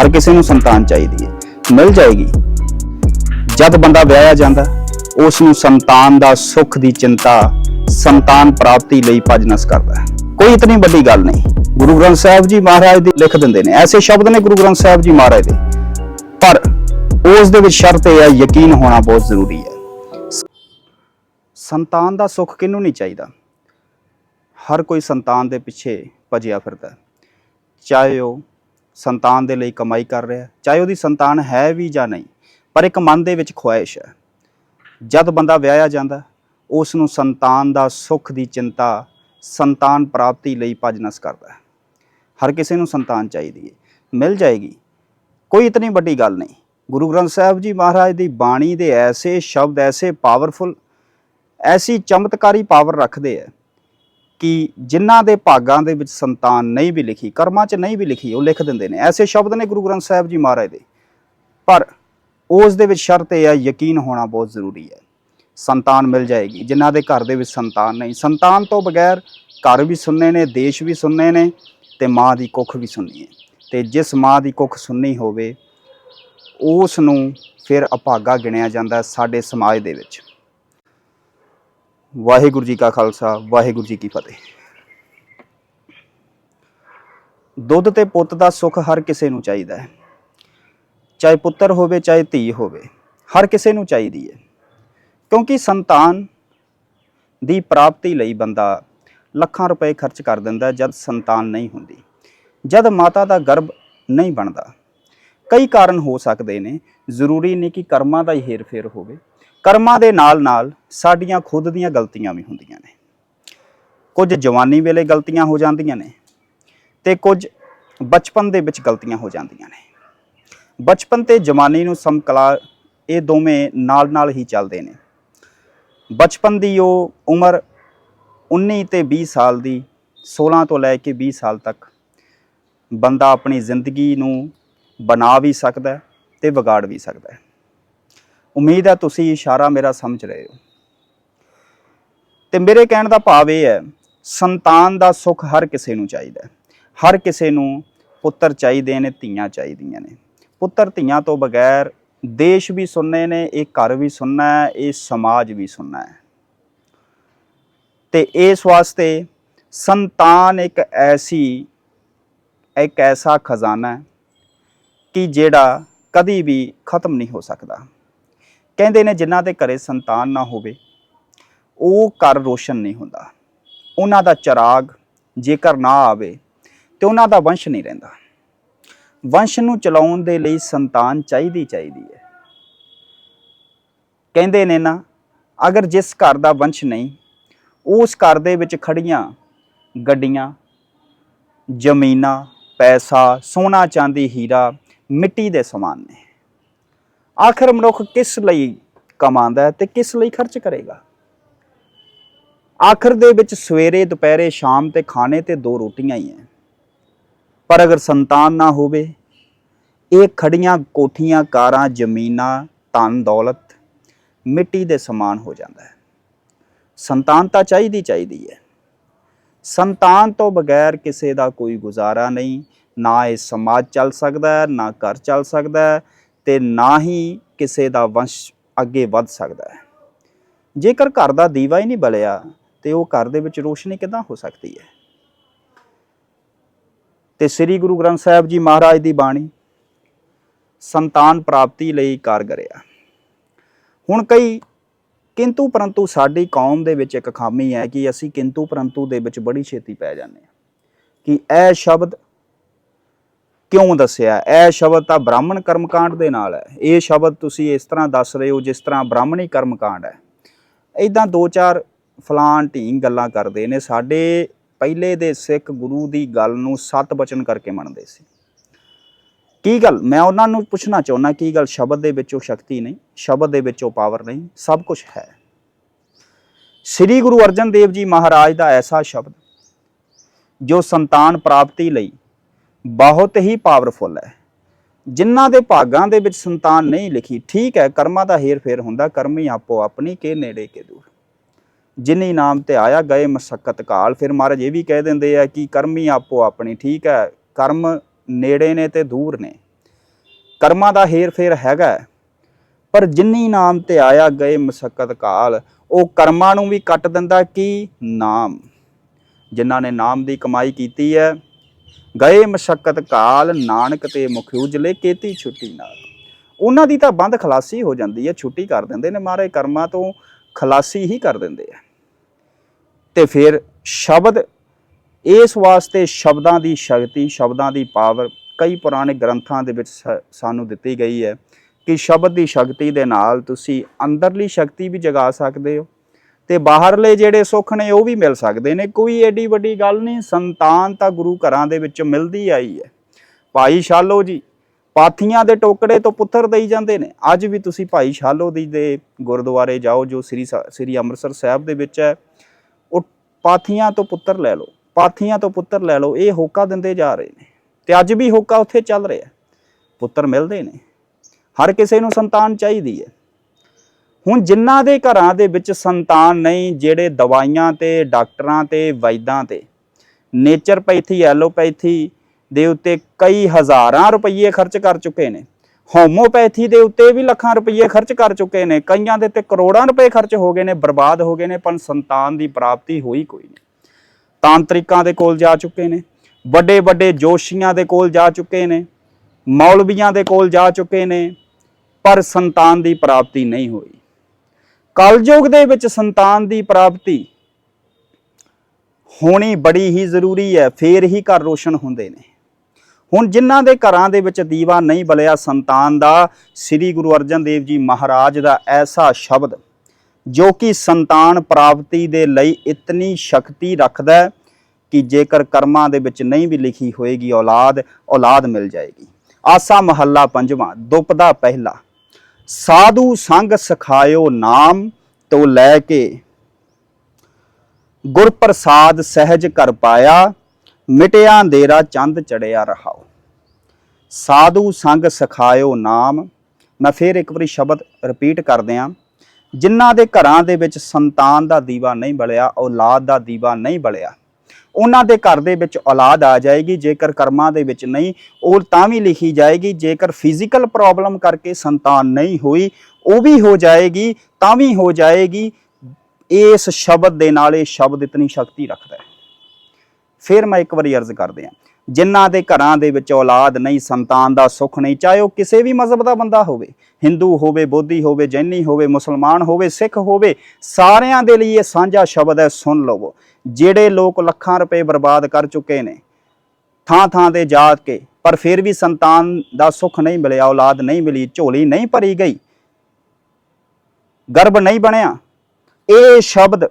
ਹਰ ਕਿਸੇ ਨੂੰ ਸੰਤਾਨ ਚਾਹੀਦੀ ਹੈ। ਮਿਲ ਜਾਏਗੀ। ਜਦ ਬੰਦਾ ਵਿਆਹਿਆ ਜਾਂਦਾ ਉਸ ਨੂੰ ਸੰਤਾਨ ਦਾ ਸੁੱਖ ਦੀ ਚਿੰਤਾ, ਸੰਤਾਨ ਪ੍ਰਾਪਤੀ ਲਈ ਭਜਨਸ ਕਰਦਾ ਹੈ। ਕੋਈ ਇਤਨੀ ਵੱਡੀ ਗੱਲ ਨਹੀਂ। ਗੁਰੂ ਗ੍ਰੰਥ ਸਾਹਿਬ ਜੀ ਮਹਾਰਾਜ ਦੇ ਲਿਖ ਦਿੰਦੇ ਨੇ, ਐਸੇ ਸ਼ਬਦ ਨੇ ਗੁਰੂ ਗ੍ਰੰਥ ਸਾਹਿਬ ਜੀ ਮਹਾਰਾਜ ਦੇ। ਪਰ ਉਸ ਦੇ ਵਿੱਚ ਸ਼ਰਤ ਇਹ ਹੈ, ਯਕੀਨ ਹੋਣਾ ਬਹੁਤ ਜ਼ਰੂਰੀ ਹੈ। ਸੰਤਾਨ ਦਾ ਸੁੱਖ ਕਿਹਨੂੰ ਨਹੀਂ ਚਾਹੀਦਾ? ਹਰ ਕੋਈ ਸੰਤਾਨ ਦੇ ਪਿੱਛੇ ਭਜਿਆ ਫਿਰਦਾ ਚਾਹੇ ਉਹ ਸੰਤਾਨ ਦੇ ਲਈ ਕਮਾਈ ਕਰ ਰਿਹਾ, ਚਾਹੇ ਉਹਦੀ ਸੰਤਾਨ ਹੈ ਵੀ ਜਾਂ ਨਹੀਂ, ਪਰ ਇੱਕ ਮਨ ਦੇ ਵਿੱਚ ਖੁਆਇਸ਼ ਹੈ। ਜਦ ਬੰਦਾ ਵਿਆਹਿਆ ਜਾਂਦਾ ਉਸ ਨੂੰ ਸੰਤਾਨ ਦਾ ਸੁੱਖ ਦੀ ਚਿੰਤਾ, ਸੰਤਾਨ ਪ੍ਰਾਪਤੀ ਲਈ ਭਜਨਸ ਕਰਦਾ ਹੈ। ਹਰ ਕਿਸੇ ਨੂੰ ਸੰਤਾਨ ਚਾਹੀਦੀ ਹੈ। ਮਿਲ ਜਾਏਗੀ। ਕੋਈ ਇਤਨੀ ਵੱਡੀ ਗੱਲ ਨਹੀਂ। ਗੁਰੂ ਗ੍ਰੰਥ ਸਾਹਿਬ ਜੀ ਮਹਾਰਾਜ ਦੀ ਬਾਣੀ ਦੇ ਐਸੇ ਸ਼ਬਦ, ਐਸੇ ਪਾਵਰਫੁਲ ਐਸੀ ਚਮਤਕਾਰੀ ਪਾਵਰ ਰੱਖਦੇ ਆ ਕਿ ਜਿਨ੍ਹਾਂ ਦੇ ਭਾਗਾਂ ਦੇ ਵਿੱਚ ਸੰਤਾਨ ਨਹੀਂ ਵੀ ਲਿਖੀ, ਕਰਮਾਂ 'ਚ ਨਹੀਂ ਵੀ ਲਿਖੀ, ਉਹ ਲਿਖ ਦਿੰਦੇ ਨੇ। ਐਸੇ ਸ਼ਬਦ ਨੇ ਗੁਰੂ ਗ੍ਰੰਥ ਸਾਹਿਬ ਜੀ ਮਹਾਰਾਜ ਦੇ। ਪਰ ਉਸ ਦੇ ਵਿੱਚ ਸ਼ਰਤ ਇਹ ਹੈ ਯਕੀਨ ਹੋਣਾ ਬਹੁਤ ਜ਼ਰੂਰੀ ਹੈ। ਸੰਤਾਨ ਮਿਲ ਜਾਏਗੀ। ਜਿਨ੍ਹਾਂ ਦੇ ਘਰ ਦੇ ਵਿੱਚ ਸੰਤਾਨ ਨਹੀਂ। ਸੰਤਾਨ ਤੋਂ ਬਗੈਰ ਘਰ ਵੀ ਸੁਣਨੇ ਨੇ, ਦੇਸ਼ ਵੀ ਸੁਣਨੇ ਨੇ ਤੇ ਮਾਂ ਦੀ ਕੁੱਖ ਵੀ ਸੁਣਨੀ ਹੈ। ਤੇ ਜਿਸ ਮਾਂ ਦੀ ਕੁੱਖ ਸੁਣਨੀ ਹੋਵੇ, ਉਸ ਨੂੰ ਫਿਰ ਅਭਾਗਾ ਗਿਣਿਆ ਜਾਂਦਾ ਸਾਡੇ ਸਮਾਜ ਦੇ ਵਿੱਚ। ਵਾਹਿਗੁਰੂ ਜੀ ਕਾ ਖਾਲਸਾ, ਵਾਹਿਗੁਰੂ ਜੀ ਕੀ ਫਤਿਹ। ਦੁੱਧ ਤੇ ਪੁੱਤ ਦਾ ਸੁੱਖ ਹਰ ਕਿਸੇ ਨੂੰ ਚਾਹੀਦਾ ਹੈ। ਚਾਹੇ ਪੁੱਤਰ ਹੋਵੇ, ਚਾਹੇ ਧੀ ਹੋਵੇ, ਹਰ ਕਿਸੇ ਨੂੰ ਚਾਹੀਦੀ ਹੈ। ਕਿਉਂਕਿ ਸੰਤਾਨ ਦੀ ਪ੍ਰਾਪਤੀ ਲਈ ਬੰਦਾ ਲੱਖਾਂ ਰੁਪਏ ਖਰਚ ਕਰ ਦਿੰਦਾ ਜਦ ਸੰਤਾਨ ਨਹੀਂ ਹੁੰਦੀ। ਜਦ ਮਾਤਾ ਦਾ ਗਰਭ ਨਹੀਂ ਬਣਦਾ। ਕਈ ਕਾਰਨ ਹੋ ਸਕਦੇ ਨੇ। ਜ਼ਰੂਰੀ ਨਹੀਂ ਕਿ ਕਰਮਾਂ ਦਾ ਹੀ ਹੇਰ-ਫੇਰ ਹੋਵੇ। ਕਰਮਾਂ ਦੇ ਨਾਲ-ਨਾਲ ਸਾਡੀਆਂ ਖੁਦ ਦੀਆਂ ਗਲਤੀਆਂ ਵੀ ਹੁੰਦੀਆਂ ਨੇ। ਕੁਝ ਜਵਾਨੀ ਵੇਲੇ ਗਲਤੀਆਂ ਹੋ ਜਾਂਦੀਆਂ ਨੇ ਤੇ ਕੁਝ ਬਚਪਨ ਦੇ ਵਿੱਚ ਗਲਤੀਆਂ ਹੋ ਜਾਂਦੀਆਂ ਨੇ। ਬਚਪਨ ਤੇ ਜਵਾਨੀ ਨੂੰ ਸਮਕਲਾ ਇਹ ਦੋਵੇਂ ਨਾਲ-ਨਾਲ ਹੀ ਚੱਲਦੇ ਨੇ। ਬਚਪਨ ਦੀ ਉਹ ਉਮਰ 19 ਤੇ 20 ਸਾਲ ਦੀ 16 ਤੋਂ ਲੈ ਕੇ 20 ਸਾਲ ਤੱਕ ਬੰਦਾ ਆਪਣੀ ਜ਼ਿੰਦਗੀ ਨੂੰ ਬਣਾ ਵੀ ਸਕਦਾ ਹੈ ਤੇ ਵਿਗਾੜ ਵੀ ਸਕਦਾ ਉਮੀਦ ਹੈ ਤੁਸੀਂ ਇਸ਼ਾਰਾ ਮੇਰਾ ਸਮਝ ਰਹੇ ਹੋ। ਤੇ ਮੇਰੇ ਕਹਿਣ ਦਾ ਭਾਵ ਇਹ ਹੈ, ਸੰਤਾਨ ਦਾ ਸੁੱਖ ਹਰ ਕਿਸੇ ਨੂੰ ਚਾਹੀਦਾ ਹਰ ਕਿਸੇ ਨੂੰ ਪੁੱਤਰ ਚਾਹੀਦੇ ਨੇ, ਧੀਆਂ ਚਾਹੀਦੀਆਂ ਨੇ। ਪੁੱਤਰ ਧੀਆਂ ਤੋਂ ਬਗੈਰ ਦੇਸ਼ ਵੀ ਸੁਣਨੇ ਨੇ, ਇਹ ਘਰ ਵੀ ਸੁਣਨਾ ਹੈ, ਇਹ ਸਮਾਜ ਵੀ ਸੁਣਨਾ ਹੈ। ਤੇ ਇਸ ਵਾਸਤੇ ਸੰਤਾਨ ਇੱਕ ਐਸੀ, ਇੱਕ ਐਸਾ ਖਜ਼ਾਨਾ ਹੈ ਕਿ ਜਿਹੜਾ ਕਦੀ ਵੀ ਖਤਮ ਨਹੀਂ ਹੋ ਸਕਦਾ। ਕਹਿੰਦੇ ਨੇ ਜਿਨ੍ਹਾਂ ਦੇ ਘਰੇ ਸੰਤਾਨ ਨਾ ਹੋਵੇ, ਉਹ ਘਰ ਰੋਸ਼ਨ ਨਹੀਂ ਹੁੰਦਾ। ਉਹਨਾਂ ਦਾ ਚਿਰਾਗ ਜੇਕਰ ਨਾ ਆਵੇ, ਤੇ ਉਹਨਾਂ ਦਾ ਵੰਸ਼ ਨਹੀਂ ਰਹਿੰਦਾ। ਵੰਸ਼ ਨੂੰ ਚਲਾਉਣ ਦੇ ਲਈ ਸੰਤਾਨ ਚਾਹੀਦੀ ਚਾਹੀਦੀ ਹੈ। ਕਹਿੰਦੇ ਨੇ ਨਾ, ਅਗਰ ਜਿਸ ਘਰ ਦਾ ਵੰਸ਼ ਨਹੀਂ, ਉਸ ਘਰ ਦੇ ਵਿੱਚ ਖੜੀਆਂ ਗੱਡੀਆਂ, ਜ਼ਮੀਨਾਂ, ਪੈਸਾ, ਸੋਨਾ ਚਾਂਦੀ, ਹੀਰਾ ਮਿੱਟੀ ਦੇ ਸਮਾਨ ਨੇ। ਆਖਰ ਮਨੁੱਖ ਕਿਸ ਲਈ ਕਮਾਉਂਦਾ ਹੈ ਤੇ ਕਿਸ ਲਈ ਖਰਚ ਕਰੇਗਾ? ਆਖਰ ਦੇ ਵਿੱਚ ਸਵੇਰੇ, ਦੁਪਹਿਰੇ, ਸ਼ਾਮ ਤੇ ਖਾਣੇ ਤੇ ਦੋ ਰੋਟੀਆਂ ਹੀ ਹੈ। ਪਰ ਅਗਰ ਸੰਤਾਨ ਨਾ ਹੋਵੇ, ਇਹ ਖੜੀਆਂ ਕੋਠੀਆਂ, ਕਾਰਾਂ, ਜ਼ਮੀਨਾਂ, ਧਨ, ਦੌਲਤ ਮਿੱਟੀ ਦੇ ਸਮਾਨ ਹੋ ਜਾਂਦਾ ਹੈ। ਸੰਤਾਨ ਤਾਂ ਚਾਹੀਦੀ ਚਾਹੀਦੀ ਹੈ। ਸੰਤਾਨ ਤੋਂ ਬਗੈਰ ਕਿਸੇ ਦਾ ਕੋਈ ਗੁਜ਼ਾਰਾ ਨਹੀਂ, ਨਾ ਇਹ ਸਮਾਜ ਚੱਲ ਸਕਦਾ ਹੈ, ਨਾ ਘਰ ਚੱਲ ਸਕਦਾ ਹੈ ਤੇ ਨਾ ਹੀ ਕਿਸੇ ਦਾ ਵੰਸ਼ ਅੱਗੇ ਵੱਧ ਸਕਦਾ ਹੈ। ਜੇਕਰ ਘਰ ਦਾ ਦੀਵਾ ਹੀ ਨਹੀਂ ਬਲਿਆ, ਤੇ ਉਹ ਘਰ ਦੇ ਵਿੱਚ ਰੋਸ਼ਨੀ ਕਿਦਾਂ ਹੋ ਸਕਦੀ ਹੈ? ਤੇ ਸ੍ਰੀ ਗੁਰੂ ਗ੍ਰੰਥ ਸਾਹਿਬ ਜੀ ਮਹਾਰਾਜ ਦੀ ਬਾਣੀ, ਸੰਤਾਨ ਪ੍ਰਾਪਤੀ ਲਈ ਕਾਰਗਰ ਆ। ਹੁਣ ਕਈ ਕਿੰਤੂ ਪਰੰਤੂ ਸਾਡੀ ਕੌਮ ਦੇ ਵਿੱਚ ਇੱਕ ਖਾਮੀ ਹੈ ਕਿ ਅਸੀਂ ਕਿੰਤੂ ਪਰੰਤੂ ਦੇ ਵਿੱਚ ਬੜੀ ਛੇਤੀ ਪੈ ਜਾਂਦੇ ਹਾਂ ਕਿ ਇਹ ਸ਼ਬਦ ਕਿਉਂ ਦੱਸਿਆ? ਇਹ ਸ਼ਬਦ ਤਾਂ ਬ੍ਰਾਹਮਣ ਕਰਮਕਾਂਡ ਦੇ ਨਾਲ ਹੈ। ਇਹ ਸ਼ਬਦ ਤੁਸੀਂ ਇਸ ਤਰ੍ਹਾਂ ਦੱਸ ਰਹੇ ਹੋ ਜਿਸ ਤਰ੍ਹਾਂ ਬ੍ਰਾਹਮਣੀ ਕਰਮਕਾਂਡ ਹੈ। ਇਦਾਂ ਦੋ ਚਾਰ ਫਲਾਨ ਢੀਂਗ ਗੱਲਾਂ ਕਰਦੇ ਨੇ। ਸਾਡੇ ਪਹਿਲੇ ਦੇ ਸਿੱਖ ਗੁਰੂ ਦੀ ਗੱਲ ਨੂੰ ਸਤ ਬਚਨ ਕਰਕੇ ਮੰਨਦੇ ਸੀ। ਕੀ ਗੱਲ? ਮੈਂ ਉਹਨਾਂ ਨੂੰ ਪੁੱਛਣਾ ਚਾਹੁੰਦਾ ਕੀ ਗੱਲ? ਸ਼ਬਦ ਦੇ ਵਿੱਚੋਂ ਸ਼ਕਤੀ ਨਹੀਂ, ਸ਼ਬਦ ਦੇ ਵਿੱਚੋਂ ਪਾਵਰ ਨਹੀਂ, ਸਭ ਕੁਝ ਹੈ। ਸ੍ਰੀ ਗੁਰੂ ਅਰਜਨ ਦੇਵ ਜੀ ਮਹਾਰਾਜ ਦਾ ਐਸਾ ਸ਼ਬਦ ਜੋ ਸੰਤਾਨ ਪ੍ਰਾਪਤੀ ਲਈ ਬਹੁਤ ਹੀ ਪਾਵਰਫੁਲ ਹੈ। ਜਿਨ੍ਹਾਂ ਦੇ ਭਾਗਾਂ ਦੇ ਵਿੱਚ ਸੰਤਾਨ ਨਹੀਂ ਲਿਖੀ, ਠੀਕ ਹੈ, ਕਰਮਾਂ ਦਾ ਹੇਰ ਫੇਰ ਹੁੰਦਾ, ਕਰਮੀ ਆਪੋ ਆਪਣੀ ਕੇ ਨੇੜੇ ਕੇ ਦੂਰ। ਜਿਨੀ ਨਾਮ ਤੇ ਆਇਆ ਗਏ ਮਸਕਤ ਕਾਲ, ਫਿਰ ਮਹਾਰਾਜ ਇਹ ਵੀ ਕਹਿ ਦਿੰਦੇ ਆ ਕਿ ਕਰਮੀ ਆਪੋ ਆਪਣੀ, ਠੀਕ ਹੈ, ਕਰਮ ਨੇੜੇ ਨੇ ਤੇ ਦੂਰ ਨੇ। ਕਰਮਾਂ ਦਾ ਹੇਰ ਫੇਰ ਹੈਗਾ ਪਰ ਜਿੰਨੀ ਨਾਮ ਤੇ ਆਇਆ ਗਏ ਮਸਕਤ ਕਾਲ, ਉਹ ਕਰਮਾਂ ਨੂੰ ਵੀ ਕੱਟ ਦਿੰਦਾ ਕੀ ਨਾਮ? ਜਿਨ੍ਹਾਂ ਨੇ ਨਾਮ ਦੀ ਕਮਾਈ ਕੀਤੀ ਹੈ ਗਏ ਮਸ਼ਕਤ ਕਾਲ ਨਾਨਕ ਤੇ ਮੁਖ ਉਜਲੇ ਕੀਤੀ ਛੁੱਟੀ ਨਾਲ। ਉਹਨਾਂ ਦੀ ਤਾਂ ਬੰਦ ਖਲਾਸੀ ਹੋ ਜਾਂਦੀ ਹੈ, ਛੁੱਟੀ ਕਰ ਦਿੰਦੇ ਨੇ ਮਾਰੇ, ਕਰਮਾਂ ਤੋਂ ਖਲਾਸੀ ਹੀ ਕਰ ਦਿੰਦੇ ਆ। ਤੇ ਫਿਰ ਸ਼ਬਦ, ਇਸ ਵਾਸਤੇ ਸ਼ਬਦਾਂ ਦੀ ਸ਼ਕਤੀ, ਸ਼ਬਦਾਂ ਦੀ ਪਾਵਰ ਕਈ ਪੁਰਾਣੇ ਗ੍ਰੰਥਾਂ ਦੇ ਵਿੱਚ ਸ- ਸਾਨੂੰ ਦਿੱਤੀ ਗਈ ਹੈ ਕਿ ਸ਼ਬਦ ਦੀ ਸ਼ਕਤੀ ਦੇ ਨਾਲ ਤੁਸੀਂ ਅੰਦਰਲੀ ਸ਼ਕਤੀ ਵੀ ਜਗਾ ਸਕਦੇ ਹੋ ਤੇ ਬਾਹਰਲੇ ਜਿਹੜੇ ਸੁੱਖ ਨੇ ਉਹ ਵੀ ਮਿਲ ਸਕਦੇ ਨੇ। ਕੋਈ ਏਡੀ ਵੱਡੀ ਗੱਲ ਨਹੀਂ, ਸੰਤਾਨ ਤਾਂ ਗੁਰੂ ਘਰਾਂ ਦੇ ਵਿੱਚ ਮਿਲਦੀ ਆਈ ਹੈ। ਭਾਈ ਸ਼ਾਲੋ ਜੀ, ਪਾਥੀਆਂ ਦੇ ਟੋਕੜੇ ਤੋਂ ਪੁੱਤਰ ਦੇਈ ਜਾਂਦੇ ਨੇ। ਅੱਜ ਵੀ ਤੁਸੀਂ ਭਾਈ ਸ਼ਾਲੋ ਦੀ ਦੇ ਗੁਰਦੁਆਰੇ ਜਾਓ, ਜੋ ਸ੍ਰੀ ਸਾ- ਸ੍ਰੀ ਅੰਮ੍ਰਿਤਸਰ ਸਾਹਿਬ ਦੇ ਵਿੱਚ ਹੈ, ਉਹ ਪਾਥੀਆਂ ਤੋਂ ਪੁੱਤਰ ਲੈ ਲਓ। ਪਾਥੀਆਂ ਤੋਂ ਪੁੱਤਰ ਲੈ ਲਓ, ਇਹ ਹੋਕਾ ਦਿੰਦੇ ਜਾ ਰਹੇ ਨੇ। ਤੇ ਅੱਜ ਵੀ ਹੋਕਾ ਉੱਥੇ ਚੱਲ ਰਿਹਾ ਪੁੱਤਰ ਮਿਲਦੇ ਨੇ। ਹਰ ਕਿਸੇ ਨੂੰ ਸੰਤਾਨ ਚਾਹੀਦੀ ਹੈ। ਹੁਣ ਜਿਨ੍ਹਾਂ ਦੇ ਘਰਾਂ ਦੇ ਵਿੱਚ ਸੰਤਾਨ ਨਹੀਂ, ਜਿਹੜੇ ਦਵਾਈਆਂ ਤੇ, ਡਾਕਟਰਾਂ ਤੇ, ਵੈਦਾਂ ਤੇ ਨੇਚਰਪੈਥੀ ਐਲੋਪੈਥੀ ਦੇ ਉੱਤੇ ਕਈ ਹਜ਼ਾਰਾਂ ਰੁਪਏ ਖਰਚ ਕਰ ਚੁੱਕੇ ਨੇ। ਹੋਮੋਪੈਥੀ ਦੇ ਉੱਤੇ ਵੀ ਲੱਖਾਂ ਰੁਪਏ ਖਰਚ ਕਰ ਚੁੱਕੇ ਨੇ। ਕਈਆਂ ਦੇ ਤੇ ਕਰੋੜਾਂ ਰੁਪਏ ਖਰਚ ਹੋ ਗਏ ਨੇ, ਬਰਬਾਦ ਹੋ ਗਏ ਨੇ, ਪਰ ਸੰਤਾਨ ਦੀ ਪ੍ਰਾਪਤੀ ਹੋਈ ਕੋਈ ਨਹੀਂ। ਤਾਂਤਰਿਕਾਂ ਦੇ ਕੋਲ ਜਾ ਚੁੱਕੇ ਨੇ ਵੱਡੇ ਵੱਡੇ ਜੋਸ਼ੀਆਂ ਦੇ ਕੋਲ ਜਾ ਚੁੱਕੇ ਨੇ, ਮੌਲਵੀਆਂ ਦੇ ਕੋਲ ਜਾ ਚੁੱਕੇ ਨੇ, ਪਰ ਸੰਤਾਨ ਦੀ ਪ੍ਰਾਪਤੀ ਨਹੀਂ ਹੋਈ। ਕਲਯੁਗ ਦੇ ਵਿੱਚ ਸੰਤਾਨ ਦੀ ਪ੍ਰਾਪਤੀ ਹੋਣੀ ਬੜੀ ਹੀ ਜ਼ਰੂਰੀ ਹੈ, ਫੇਰ ਹੀ ਘਰ ਰੋਸ਼ਨ ਹੁੰਦੇ ਨੇ। ਹੁਣ ਜਿਨ੍ਹਾਂ ਦੇ ਘਰਾਂ ਦੇ ਵਿੱਚ ਦੀਵਾ ਨਹੀਂ ਬਲਿਆ ਸੰਤਾਨ ਦਾ, ਸ੍ਰੀ ਗੁਰੂ ਅਰਜਨ ਦੇਵ ਜੀ ਮਹਾਰਾਜ ਦਾ ਐਸਾ ਸ਼ਬਦ, ਜੋ ਕਿ ਸੰਤਾਨ ਪ੍ਰਾਪਤੀ ਦੇ ਲਈ ਇਤਨੀ ਸ਼ਕਤੀ ਰੱਖਦਾ ਹੈ ਕਿ ਜੇਕਰ ਕਰਮਾਂ ਦੇ ਵਿੱਚ ਨਹੀਂ ਵੀ ਲਿਖੀ ਹੋਏਗੀ ਔਲਾਦ ਔਲਾਦ ਮਿਲ ਜਾਏਗੀ। ਆਸਾ ਮਹੱਲਾ ਪੰਜਵਾਂ ਦੁਪਦਾ ਪਹਿਲਾ। ਸਾਧੂ ਸੰਗ ਸਖਾਇਓ ਨਾਮ ਤੋਂ ਲੈ ਕੇ। ਗੁਰ ਪ੍ਰਸਾਦ ਸਹਿਜ ਕਰ ਪਾਇਆ, ਮਿਟਿਆ ਅੰਧੇਰਾ ਚੰਦ ਚੜਿਆ ਰਹਾਓ। ਸਾਧੂ ਸੰਗ ਸਖਾਇਓ ਨਾਮ, ਮੈਂ ਫੇਰ ਇੱਕ ਵਾਰੀ ਸ਼ਬਦ ਰਿਪੀਟ ਕਰਦੇ ਆਂ ਜਿਨ੍ਹਾਂ ਦੇ ਘਰਾਂ ਦੇ ਵਿੱਚ ਸੰਤਾਨ ਦਾ ਦੀਵਾ ਨਹੀਂ ਬਲਿਆ, ਔਲਾਦ ਦਾ ਦੀਵਾ ਨਹੀਂ ਬਲਿਆ ਉਹਨਾਂ ਦੇ ਘਰ ਦੇ ਵਿੱਚ ਔਲਾਦ ਆ ਜਾਏਗੀ, ਜੇਕਰ ਕਰਮਾਂ ਦੇ ਵਿੱਚ ਨਹੀਂ, ਉਹ ਤਾਂ ਵੀ ਲਿਖੀ ਜਾਏਗੀ, ਜੇਕਰ ਫਿਜ਼ੀਕਲ ਪ੍ਰੋਬਲਮ ਕਰਕੇ ਸੰਤਾਨ ਨਹੀਂ ਹੋਈ, ਉਹ ਵੀ ਹੋ ਜਾਏਗੀ, ਤਾਂ ਵੀ ਹੋ ਜਾਏਗੀ। ਇਸ ਸ਼ਬਦ ਦੇ ਨਾਲ ਇਹ ਸ਼ਬਦ ਇਤਨੀ ਸ਼ਕਤੀ ਰੱਖਦਾ ਹੈ। ਫਿਰ ਮੈਂ ਇੱਕ ਵਾਰੀ ਅਰਜ਼ ਕਰਦੇ ਹਾਂ ਜਿਨ੍ਹਾਂ ਦੇ ਘਰਾਂ ਦੇ ਵਿੱਚ ਔਲਾਦ ਨਹੀਂ, ਸੰਤਾਨ ਦਾ ਸੁੱਖ ਨਹੀਂ, ਚਾਹੇ ਉਹ ਕਿਸੇ ਵੀ ਮਜ਼ਹਬ ਦਾ ਬੰਦਾ ਹੋਵੇ, ਹਿੰਦੂ ਹੋਵੇ, ਬੋਧੀ ਹੋਵੇ, ਜੈਨੀ ਹੋਵੇ, ਮੁਸਲਮਾਨ ਹੋਵੇ, ਸਿੱਖ ਹੋਵੇ, ਸਾਰਿਆਂ ਦੇ ਲਈ ਇਹ ਸਾਂਝਾ ਸ਼ਬਦ ਹੈ, ਸੁਣ ਲਵੋ। ਜਿਹੜੇ ਲੋਕ ਲੱਖਾਂ ਰੁਪਏ ਬਰਬਾਦ ਕਰ ਚੁੱਕੇ ਨੇ, ਥਾਂ ਥਾਂ ਤੇ ਜਾ ਕੇ, ਪਰ ਫਿਰ ਵੀ ਸੰਤਾਨ ਦਾ ਸੁੱਖ ਨਹੀਂ ਮਿਲਿਆ, ਔਲਾਦ ਨਹੀਂ ਮਿਲੀ, ਝੋਲੀ ਨਹੀਂ ਭਰੀ ਗਈ, ਗਰਭ ਨਹੀਂ ਬਣਿਆ, ਇਹ ਸ਼ਬਦ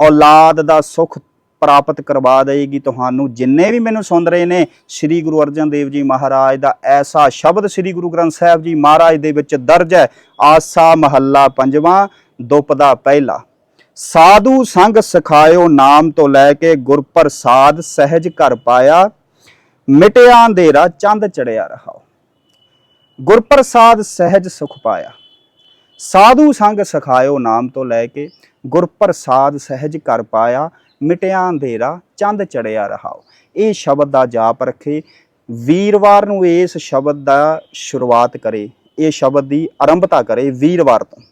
ਔਲਾਦ ਦਾ ਸੁੱਖ ਪ੍ਰਾਪਤ ਕਰਵਾ ਦੇਗੀ। ਤੁਹਾਨੂੰ ਜਿੰਨੇ ਵੀ ਮੈਨੂੰ ਸੁਣ ਰਹੇ ਨੇ, ਸ੍ਰੀ ਗੁਰੂ ਅਰਜਨ ਦੇਵ ਜੀ ਮਹਾਰਾਜ ਦਾ ਐਸਾ ਸ਼ਬਦ ਸ੍ਰੀ ਗੁਰੂ ਗ੍ਰੰਥ ਸਾਹਿਬ ਜੀ ਮਹਾਰਾਜ ਦੇ ਵਿੱਚ ਦਰਜ ਹੈ, ਆਸਾ ਮਹੱਲਾ ਪੰਜਵਾਂ ਦੁਪਦਾ ਪਹਿਲਾ। ਸਾਧੂ ਸੰਗ ਸਿਖਾਇਓ ਨਾਮ ਤੋਂ ਲੈ ਕੇ ਗੁਰ ਪ੍ਰਸਾਦ ਸਹਿਜ ਘਰ ਪਾਇਆ, ਮਿਟਿਆ ਅੰਧੇਰਾ ਚੰਦ ਚੜਿਆ ਰਹਾਓ। ਗੁਰ ਪ੍ਰਸਾਦ ਸਹਿਜ ਸੁਖ ਪਾਇਆ। ਸਾਧੂ ਸੰਗ ਸਿਖਾਇਓ ਨਾਮ ਤੋਂ ਲੈ ਕੇ ਗੁਰ ਪ੍ਰਸਾਦ ਸਹਿਜ ਕਰ ਪਾਇਆ, ਮਿਟਿਆ ਅੰਧੇਰਾ ਚੰਦ ਚੜਿਆ ਰਹਾਓ। ਇਹ ਸ਼ਬਦ ਦਾ ਜਾਪ ਰੱਖੇ, ਵੀਰਵਾਰ ਨੂੰ ਇਸ ਸ਼ਬਦ ਦਾ ਸ਼ੁਰੂਆਤ ਕਰੇ। ਇਹ ਸ਼ਬਦ ਦੀ ਆਰੰਭਤਾ ਕਰੇ ਵੀਰਵਾਰ ਤੋਂ।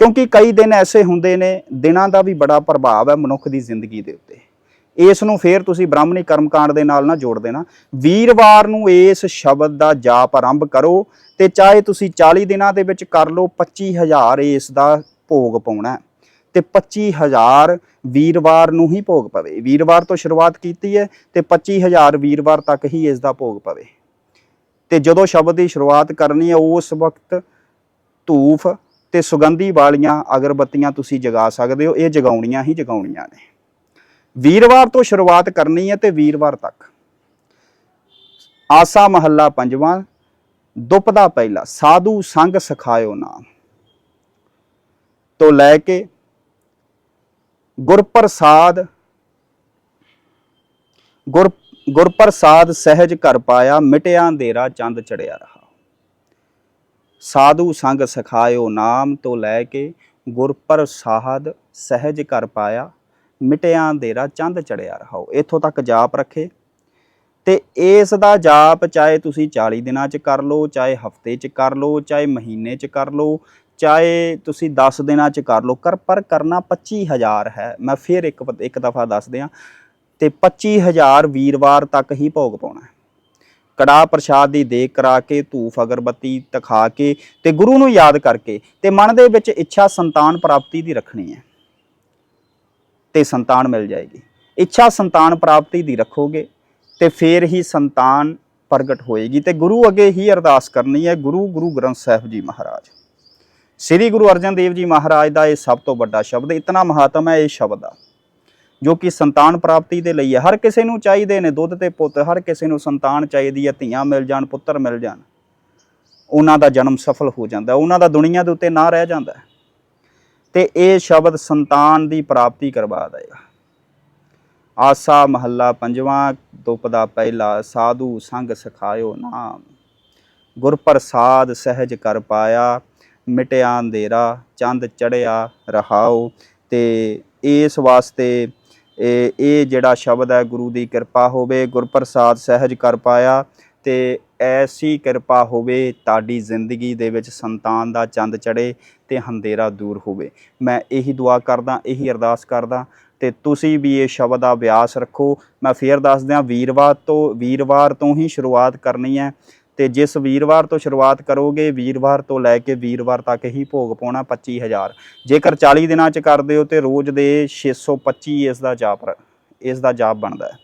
ਕਿਉਂਕਿ ਕਈ ਦਿਨ ਐਸੇ ਹੁੰਦੇ ਨੇ, ਦਿਨਾਂ ਦਾ ਵੀ ਬੜਾ ਪ੍ਰਭਾਵ ਹੈ ਮਨੁੱਖ ਦੀ ਜ਼ਿੰਦਗੀ ਦੇ ਉੱਤੇ। ਇਸ ਨੂੰ ਫੇਰ ਤੁਸੀਂ ਬ੍ਰਾਹਮਣੀ ਕਰਮਕਾਂਡ ਦੇ ਨਾਲ ਨਾ ਜੋੜ ਦੇਣਾ। ਵੀਰਵਾਰ ਨੂੰ ਇਸ ਸ਼ਬਦ ਦਾ ਜਾਪ ਆਰੰਭ ਕਰੋ ਤੇ ਚਾਹੇ ਤੁਸੀਂ 40 ਦਿਨਾਂ ਦੇ ਵਿੱਚ ਕਰ ਲਓ 25000 ਇਸ ਦਾ ਭੋਗ ਪਾਉਣਾ ਤੇ 25000 ਵੀਰਵਾਰ ਨੂੰ ਹੀ ਭੋਗ ਪਵੇ। ਵੀਰਵਾਰ ਤੋਂ ਸ਼ੁਰੂਆਤ ਕੀਤੀ ਹੈ ਤੇ 25000 ਵੀਰਵਾਰ ਤੱਕ ਹੀ ਇਸ ਦਾ ਭੋਗ ਪਵੇ। ਤੇ ਜਦੋਂ ਸ਼ਬਦ ਦੀ ਸ਼ੁਰੂਆਤ ਕਰਨੀ ਹੈ, ਉਸ ਵਕਤ ਧੂਫ ਤੇ ਸੁਗੰਧੀ ਵਾਲੀਆਂ ਅਗਰਬੱਤੀਆਂ ਤੁਸੀਂ ਜਗਾ ਸਕਦੇ ਹੋ। ਇਹ ਜਗਾਉਣੀਆਂ ਹੀ ਜਗਾਉਣੀਆਂ ਨੇ। ਵੀਰਵਾਰ ਤੋਂ ਸ਼ੁਰੂਆਤ ਕਰਨੀ ਹੈ ਤੇ ਵੀਰਵਾਰ ਤੱਕ। ਆਸਾ ਮਹੱਲਾ ਪੰਜਵਾਂ ਦੁਪਦਾ ਪਹਿਲਾ, ਸਾਧੂ ਸੰਗ ਸਿਖਾਇਓ ਨਾਮ। ਤੋਂ ਲੈ ਕੇ ਗੁਰਪ੍ਰਸਾਦ, ਗੁਰ, ਗੁਰਪ੍ਰਸਾਦ ਸਹਿਜ ਘਰ ਪਾਇਆ, ਮਿਟਿਆ ਅੰਧੇਰਾ ਚੰਦ ਚੜਿਆ ਰਹਾ। ਸਾਧੂ ਸੰਗ ਸਿਖਾਇਓ ਨਾਮ ਤੋਂ ਲੈ ਕੇ ਗੁਰਪ੍ਰਸਾਦ ਸਹਿਜ ਕਰ ਪਾਇਆ, ਮਿਟਿਆ ਅੰਧੇਰਾ ਚੰਦ ਚੜਿਆ ਰਹਾਓ। ਇੱਥੋਂ ਤੱਕ ਜਾਪ ਰੱਖੇ। ਤੇ ਇਸ ਦਾ ਜਾਪ ਚਾਹੇ ਤੁਸੀਂ 40 ਦਿਨਾਂ ਚ ਕਰ ਲਓ, ਚਾਹੇ ਹਫ਼ਤੇ ਚ ਕਰ ਲਓ, ਚਾਹੇ ਮਹੀਨੇ ਚ ਕਰ ਲਓ ਚਾਹੇ ਤੁਸੀਂ 10 ਦਿਨਾਂ ਚ ਕਰ ਲਓ, ਕਰ, ਪਰ ਕਰਨਾ 25000 ਹੈ। ਮੈਂ ਫਿਰ ਇੱਕ ਇੱਕ ਦਫਾ ਦੱਸ ਦਿਆਂ, ਤੇ 25000 ਵੀਰਵਾਰ ਤੱਕ ਹੀ ਭੋਗ ਪਾਉਣਾ ਹੈ। ਕੜਾ ਪ੍ਰਸ਼ਾਦ ਦੀ ਦੇਖ ਕਰਾ ਕੇ, ਧੂਫ ਅਗਰਬੱਤੀ ਤਖਾ ਕੇ, ਤੇ ਗੁਰੂ ਨੂੰ ਯਾਦ ਕਰਕੇ, ਤੇ ਮਨ ਦੇ ਵਿੱਚ ਇੱਛਾ ਸੰਤਾਨ ਪ੍ਰਾਪਤੀ ਦੀ ਰੱਖਣੀ ਹੈ। ਤੇ ਸੰਤਾਨ ਮਿਲ ਜਾਏਗੀ। ਇੱਛਾ ਸੰਤਾਨ ਪ੍ਰਾਪਤੀ ਦੀ ਰੱਖੋਗੇ, ਤੇ ਫੇਰ ਹੀ ਸੰਤਾਨ ਪ੍ਰਗਟ ਹੋਏਗੀ। ਤੇ ਗੁਰੂ ਅੱਗੇ ਹੀ ਅਰਦਾਸ ਕਰਨੀ ਹੈ, ਗੁਰੂ ਗੁਰੂ ਗ੍ਰੰਥ ਸਾਹਿਬ ਜੀ ਮਹਾਰਾਜ। ਸ੍ਰੀ ਗੁਰੂ ਅਰਜਨ ਦੇਵ ਜੀ ਮਹਾਰਾਜ ਦਾ ਇਹ ਸਭ ਤੋਂ ਵੱਡਾ ਸ਼ਬਦ, ਇਤਨਾ ਮਹਾਤਮ ਹੈ ਇਹ ਸ਼ਬਦ ਦਾ, ਜੋ ਕਿ ਸੰਤਾਨ ਪ੍ਰਾਪਤੀ ਦੇ ਲਈ ਹੈ। ਹਰ ਕਿਸੇ ਨੂੰ ਚਾਹੀਦੇ ਨੇ ਦੁੱਧ ਤੇ ਪੁੱਤ, ਹਰ ਕਿਸੇ ਨੂੰ ਸੰਤਾਨ ਚਾਹੀਦੀ ਹੈ, ਧੀਆਂ ਮਿਲ ਜਾਣ, ਪੁੱਤਰ ਮਿਲ ਜਾਣ। ਉਹਨਾਂ ਦਾ ਜਨਮ ਸਫਲ ਹੋ ਜਾਂਦਾ ਉਹਨਾਂ ਦਾ ਦੁਨੀਆ ਦੇ ਉੱਤੇ ਨਾ ਰਹਿ ਜਾਂਦਾ ਹੈ। ਤੇ ਇਹ ਸ਼ਬਦ ਸੰਤਾਨ ਦੀ ਪ੍ਰਾਪਤੀ ਕਰਵਾ ਦੇਗਾ। ਆਸਾ ਮਹੱਲਾ ਪੰਜਵਾਂ ਤੁਪ ਪਹਿਲਾ, ਸਾਧੂ ਸੰਗ ਸਿਖਾਇਓ ਨਾਮ। ਗੁਰ ਪ੍ਰਸਾਦ ਸਹਿਜ ਕਰ ਪਾਇਆ ਮਿਟਿਆ ਅੰਧੇਰਾ, ਚੰਦ ਚੜਿਆ ਰਹਾਉ। ਤੇ ਇਸ ਵਾਸਤੇ ਇਹ ਇਹ ਜਿਹੜਾ ਸ਼ਬਦ ਹੈ, ਗੁਰੂ ਦੀ ਕਿਰਪਾ ਹੋਵੇ, ਗੁਰਪ੍ਰਸਾਦ ਸਹਿਜ ਕਰ ਪਾਇਆ। ਤੇ ਐਸੀ ਕਿਰਪਾ ਹੋਵੇ, ਤੁਹਾਡੀ ਜ਼ਿੰਦਗੀ ਦੇ ਵਿੱਚ ਸੰਤਾਨ ਦਾ ਚੰਦ ਚੜੇ ਤੇ ਹੰਦੇਰਾ ਦੂਰ ਹੋਵੇ। ਮੈਂ ਇਹੀ ਦੁਆ ਕਰਦਾ, ਇਹੀ ਅਰਦਾਸ ਕਰਦਾ। ਤੇ ਤੁਸੀਂ ਵੀ ਇਹ ਸ਼ਬਦ ਦਾ ਅਭਿਆਸ ਰੱਖੋ। ਮੈਂ ਫੇਰ ਦੱਸ ਦਿਆਂ ਵੀਰਵਾਰ ਤੋਂ ਵੀਰਵਾਰ ਤੋਂ ਹੀ ਸ਼ੁਰੂਆਤ ਕਰਨੀ ਹੈ। ਤੇ ਜਿਸ ਵੀਰਵਾਰ ਤੋਂ ਸ਼ੁਰੂਆਤ ਕਰੋਗੇ, ਵੀਰਵਾਰ ਤੋਂ ਲੈ ਕੇ ਵੀਰਵਾਰ ਤੱਕ ਹੀ ਭੋਗ ਪਾਉਣਾ 25000 ਜੇਕਰ 40 ਦਿਨਾਂ ਚ ਕਰਦੇ ਹੋ, ਤੇ ਰੋਜ਼ ਦੇ 625 ਇਸ ਦਾ ਜਾਪ ਇਸ ਦਾ ਜਾਪ ਬਣਦਾ ਹੈ।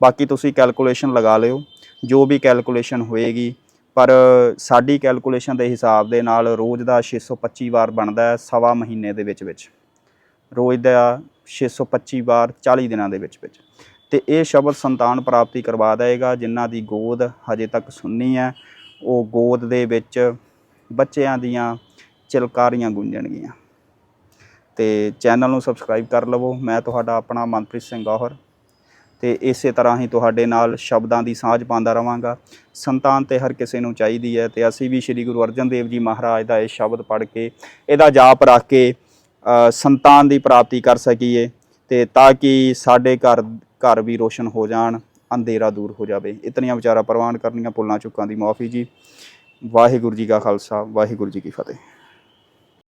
ਬਾਕੀ ਤੁਸੀਂ ਕੈਲਕੂਲੇਸ਼ਨ ਲਗਾ ਲਿਓ, ਜੋ ਵੀ ਕੈਲਕੂਲੇਸ਼ਨ ਹੋਏਗੀ, ਪਰ ਸਾਡੀ ਕੈਲਕੂਲੇਸ਼ਨ ਦੇ ਹਿਸਾਬ ਦੇ ਨਾਲ ਰੋਜ਼ ਦਾ 625 ਵਾਰ ਬਣਦਾ ਹੈ ਸਵਾ ਮਹੀਨੇ ਦੇ ਵਿੱਚ ਵਿੱਚ। ਰੋਜ਼ ਦਾ 625 ਵਾਰ 40 ਦਿਨਾਂ ਦੇ ਵਿੱਚ ਵਿੱਚ। ਤੇ ਇਹ ਸ਼ਬਦ ਸੰਤਾਨ ਪ੍ਰਾਪਤੀ ਕਰਵਾ ਦੇਵੇਗਾ, ਜਿਨ੍ਹਾਂ ਦੀ ਗੋਦ ਹਜੇ ਤੱਕ ਸੁੰਨੀ ਹੈ, ਉਹ ਗੋਦ ਦੇ ਵਿੱਚ ਬੱਚਿਆਂ ਦੀਆਂ ਚਿਲਕਾਰੀਆਂ ਗੂੰਜਣਗੀਆਂ। ਤੇ ਚੈਨਲ ਨੂੰ ਸਬਸਕ੍ਰਾਈਬ ਕਰ ਲਵੋ, ਮੈਂ ਤੁਹਾਡਾ ਆਪਣਾ ਮਨਪ੍ਰੀਤ ਸਿੰਘ ਗੌਹਰ, ਤੇ ਇਸੇ ਤਰ੍ਹਾਂ ਹੀ ਤੁਹਾਡੇ ਨਾਲ ਸ਼ਬਦਾਂ ਦੀ ਸਾਂਝ ਪਾਉਂਦਾ ਰਵਾਂਗਾ। ਸੰਤਾਨ ਤੇ ਹਰ ਕਿਸੇ ਨੂੰ ਚਾਹੀਦੀ ਹੈ, ਤੇ ਅਸੀਂ ਵੀ ਸ੍ਰੀ ਗੁਰੂ ਅਰਜਨ ਦੇਵ ਜੀ ਮਹਾਰਾਜ ਦਾ ਇਹ ਸ਼ਬਦ ਪੜ੍ਹ ਕੇ, ਇਹਦਾ ਜਾਪ ਰੱਖ ਕੇ ਸੰਤਾਨ ਦੀ ਪ੍ਰਾਪਤੀ ਕਰ ਸਕੀਏ, ਤੇ ਤਾਂ ਕਿ ਸਾਡੇ ਘਰ ਘਰ ਵੀ ਰੋਸ਼ਨ ਹੋ ਜਾਣ, ਅੰਧੇਰਾ ਦੂਰ ਹੋ ਜਾਵੇ। ਇਤਨੀਆਂ ਵਿਚਾਰਾ ਪ੍ਰਵਾਨ ਕਰਨੀਆਂ ਭੁੱਲਾਂ ਚੁੱਕਾਂ ਦੀ ਮਾਫੀ ਜੀ। ਵਾਹਿਗੁਰੂ ਜੀ ਕਾ ਖਾਲਸਾ, ਵਾਹਿਗੁਰੂ ਜੀ ਕੀ ਫਤਿਹ।